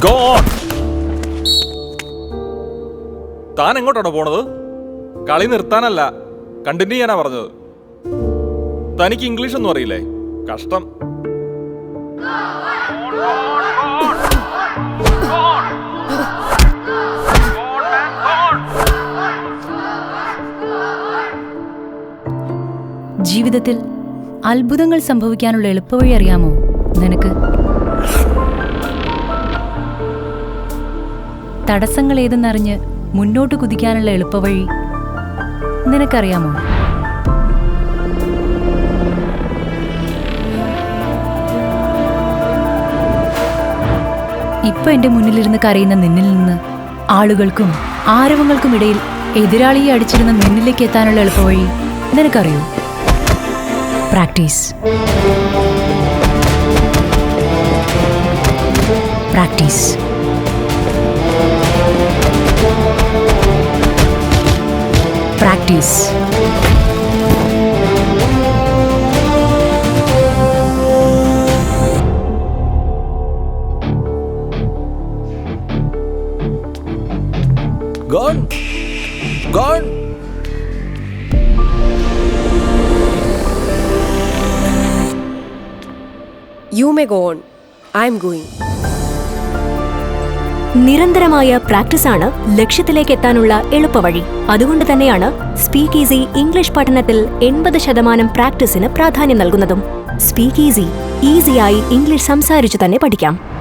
Go on. താൻ എങ്ങോട്ടാണോ പോണത്? കളി നിർത്താനല്ല. കണ്ടിന്യൂ ചെയ്യാനാ പറഞ്ഞത്. തനിക്ക് ഇംഗ്ലീഷ് ഒന്നും അറിയില്ലേ? കഷ്ടം. ജീവിതത്തിൽ അത്ഭുതങ്ങൾ സംഭവിക്കാനുള്ള എളുപ്പവഴി അറിയാമോ? നിനക്ക് തടസ്സങ്ങൾ ഏതെന്നറിഞ്ഞ് മുന്നോട്ട് കുതിക്കാനുള്ള എളുപ്പവഴി നിനക്കറിയാമോ? ഇപ്പൊ എന്റെ മുന്നിലിരുന്ന് കരയുന്ന നിന്നിൽ നിന്ന് ആളുകൾക്കും ആരവങ്ങൾക്കും ഇടയിൽ എതിരാളിയെ അടിച്ചിരുന്ന നിന്നിലേക്ക് എത്താനുള്ള എളുപ്പവഴി നിനക്കറിയോ? Practice. Practice. practice. Gone! Gone! You may go on. I'm going. നിരന്തരമായ പ്രാക്ടീസാണ് ലക്ഷ്യത്തിലേക്ക് എത്താനുള്ള എളുപ്പവഴി. അതുകൊണ്ട് തന്നെയാണ് സ്പീക്ക് ഈസി ഇംഗ്ലീഷ് പഠനത്തിൽ എൺപത് ശതമാനം പ്രാക്ടീസിന് പ്രാധാന്യം നൽകുന്നതും. സ്പീക്ക് ഈസി ഈസിയായി ഇംഗ്ലീഷ് സംസാരിച്ചു തന്നെ പഠിക്കാം.